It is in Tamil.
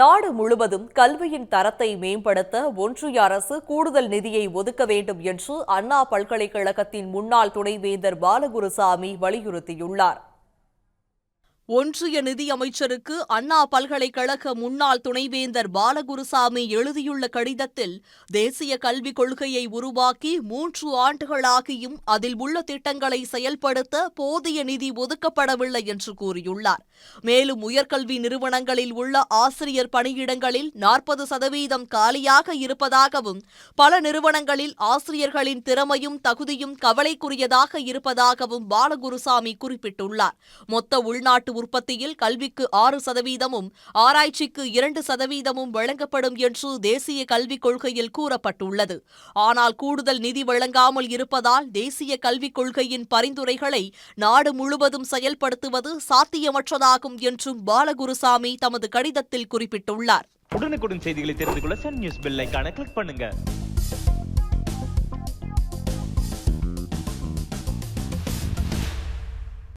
நாடு முழுவதும் கல்வியின் தரத்தை மேம்படுத்த ஒன்றிய அரசு கூடுதல் நிதியை ஒதுக்க வேண்டும் என்று அண்ணா பல்கலைக்கழகத்தின் முன்னாள் துணைவேந்தர் பாலகுருசாமி வலியுறுத்தியுள்ளார். ஒன்றிய நிதியமைச்சருக்கு அண்ணா பல்கலைக்கழக முன்னாள் துணைவேந்தர் பாலகுருசாமி எழுதியுள்ள கடிதத்தில் தேசிய கல்விக் கொள்கையை உருவாக்கி மூன்று ஆண்டுகளாகியும் அதில் உள்ள திட்டங்களை செயல்படுத்த போதிய நிதி ஒதுக்கப்படவில்லை என்று கூறியுள்ளார். மேலும் உயர்கல்வி நிறுவனங்களில் உள்ள ஆசிரியர் பணியிடங்களில் நாற்பது சதவீதம் காலியாக இருப்பதாகவும் பல நிறுவனங்களில் ஆசிரியர்களின் திறமையும் தகுதியும் கவலைக்குரியதாக இருப்பதாகவும் பாலகுருசாமி குறிப்பிட்டுள்ளார். மொத்த உள்நாட்டு உற்பத்தியில் கல்விக்கு ஆறு சதவீதமும் ஆராய்ச்சிக்கு இரண்டு சதவீதமும் வழங்கப்படும் என்று தேசிய கல்விக் கொள்கையில் கூறப்பட்டுள்ளது. ஆனால் கூடுதல் நிதி வழங்காமல் இருப்பதால் தேசிய கல்விக் கொள்கையின் பரிந்துரைகளை நாடு முழுவதும் செயல்படுத்துவது சாத்தியமற்றதாகும் என்றும் பாலகுருசாமி தமது கடிதத்தில் குறிப்பிட்டுள்ளார். உடனுக்குடன் செய்திகளை தெரிந்து கொள்ள சன் நியூஸ் பெல்லைக்கான கிளிக் பண்ணுங்க.